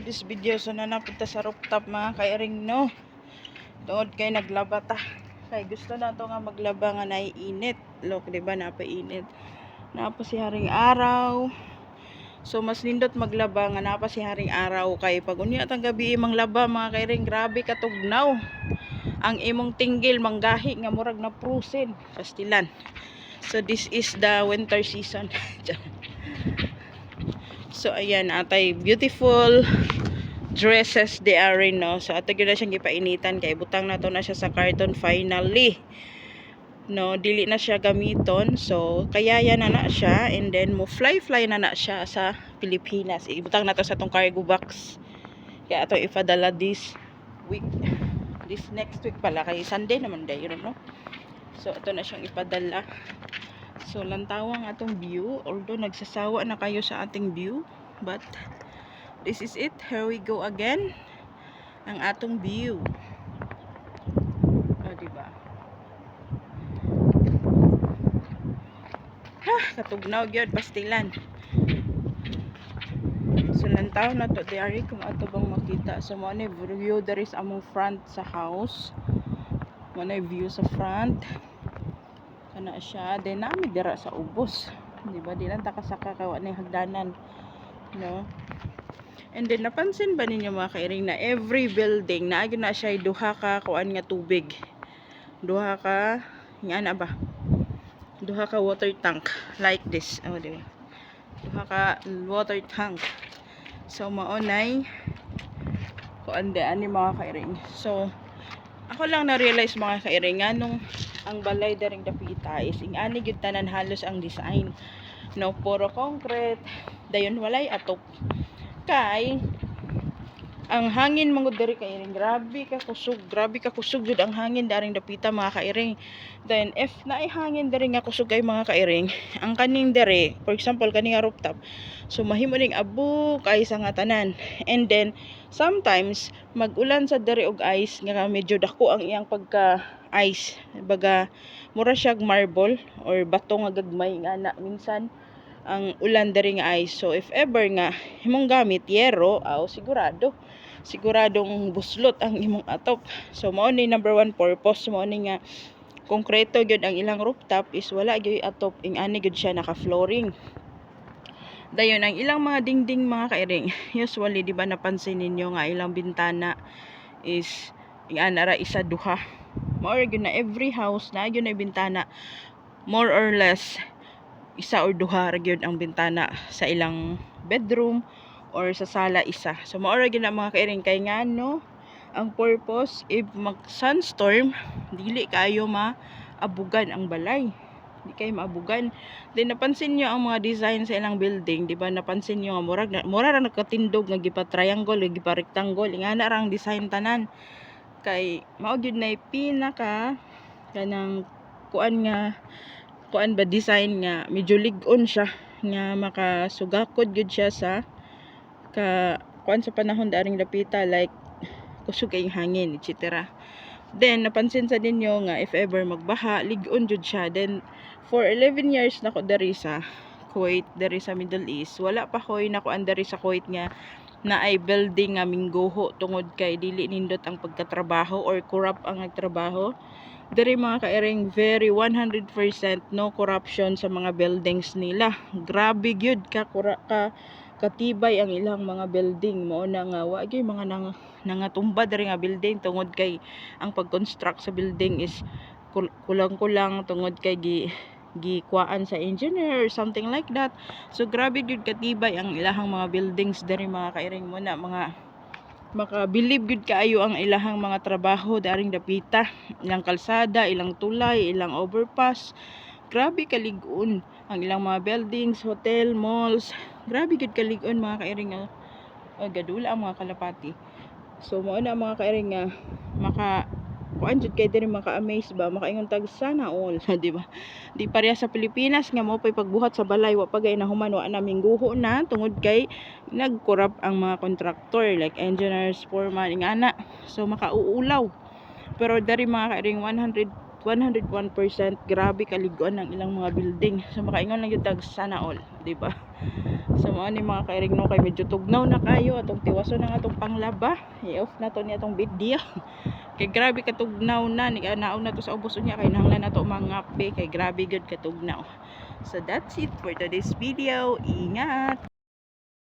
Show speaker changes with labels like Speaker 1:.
Speaker 1: to this video. So na napunta sa rooftop mga kairing no. Doon kay naglaba ta. Kay gusto na to nga maglaba nga naiinit. Look, di ba napainit. Napa si haring araw. So mas nindot maglaba nga napa si haring araw kay pag unya tang gabi imong laba mga kairing grabe katugnaw. Ang imong tinggil manggahi nga murag na prusin kastilan. So this is the winter season. so ayan atay beautiful dresses they are in no. So ato gyud na siyang gipainitan kay butang na to na siya sa carton finally. No, dili na siya gamiton. So kaya yan na siya and then mo fly fly na na siya sa Pilipinas. Ibutang na to sa tong cargo box. Kaya ato ipadala this week. This next week pala kay Sunday naman day, no? So ito na siyang ipadala. So lantawang atong view. Although nagsasawa na kayo sa ating view, but this is it. Here we go again. Ang atong view. O, diba? Ha, katugnaw gyud pastilan. So lantaw na to diary kung ato bang makita. So mo view there is among front sa house. Mo view sa front. Kana siya then nami dira sa ubos. Di ba? Di lang ta kasaka kawa ni hagdanan. No? And then napansin ba ninyo mga kairing na every building na agyo na siya duha ka kuan nga tubig. Duha ka nga na ba? Duha ka water tank like this. Oh, di ba? Duha ka water tank. So maunay kuan de ani mga kairing. So ako lang na-realize mga kairing nga nung ang balay daring dapita is ing ani gyud tanan halos ang design. No, puro concrete. Dayon walay atop kay ang hangin mangod diri kay iring. Grabe ka kusog grabe ka kusog jud ang hangin daring dapita mga kairing. Then if naay hangin diri nga kusog kay mga kairing ang kaning diri for example kaning rooftop so mahimo ning abo kay sa tanan. And then sometimes magulan sa diri og ice nga medyo dako ang iyang pagka ice. Baga mura siya marble or bato nga gagmay nga na minsan ang ulan diri nga ice. So if ever nga himong gamit yero, aw sigurado siguradong buslot ang imong atop. So mao ni number one purpose mo ni nga konkreto gyud ang ilang rooftop is wala gyud atop ing ani gyud siya naka flooring. Dayon ang ilang mga dingding mga kairing. Usually di ba napansin ninyo nga ilang bintana is ing anara isa duha. Mao gyud na every house na gyud na bintana more or less isa or duha ra gyud ang bintana sa ilang bedroom or sa sala isa. So mao ra gyud na mga kairing kay ngano ang purpose if mag sunstorm dili kayo maabugan ang balay. Di kayo maabugan. Then napansin nyo ang mga design sa ilang building, di ba? Napansin nyo nga murag mura ra nagkatindog nga gipa triangle, gipa rectangle, nga na ang design tanan. Kay mao gyud na pinaka kanang kuan nga kuan ba design nga medyo lig-on siya nga makasugakod gyud siya sa ka kuan sa panahon daring dapita like kusog kay hangin etc. Then napansin sa ninyo nga if ever magbaha lig-on jud siya. Then for 11 years na ko diri sa Kuwait diri sa Middle East wala pa koy nakuan diri sa Kuwait nga na ay building nga mingguho tungod kay dili nindot ang pagkatrabaho or corrupt ang nagtrabaho. Diri mga kairing very 100% no corruption sa mga buildings nila. Grabe gyud ka kura ka katibay ang ilang mga building mo na nga wa gyud mga nang nangatumba diri nga building. Tungod kay ang pag-construct sa building is kul- kulang-kulang. Tungod kay gi gikuan sa engineer something like that. So grabe gyud katibay ang ilahang mga buildings diri mga kairing mo na mga makabilib gud kaayo ang ilahang mga trabaho daring dapita. Ilang kalsada ilang tulay ilang overpass grabe kalig-on ang ilang mga buildings hotel malls. Grabe gud kalig-on mga kairing uh, gadula ang mga kalapati. So mao na mga kairing nga maka kuan jud kay diri maka-amaze ba? Makaingon tag sana all. Di ba? Di pareha sa Pilipinas nga mo pay pagbuhat sa balay wa pagay na human wa na mingguho na. Tungod kay nagkurap ang mga contractor like engineers foreman ingana so makauulaw. Pero dari mga kairing 100% 101% grabe kaliguan ng ilang mga building. So makaingon lang yung tag sana all di ba? So mo ni mga kairing no kay medyo tugnaw na kayo atong tiwaso na atong panglaba i-off na to ni atong video. Kay grabe katugnaw na ni naon na to sa ubos niya kay nahanglan na to mga pe kay grabe gud katugnaw. So that's it for today's video. Ingat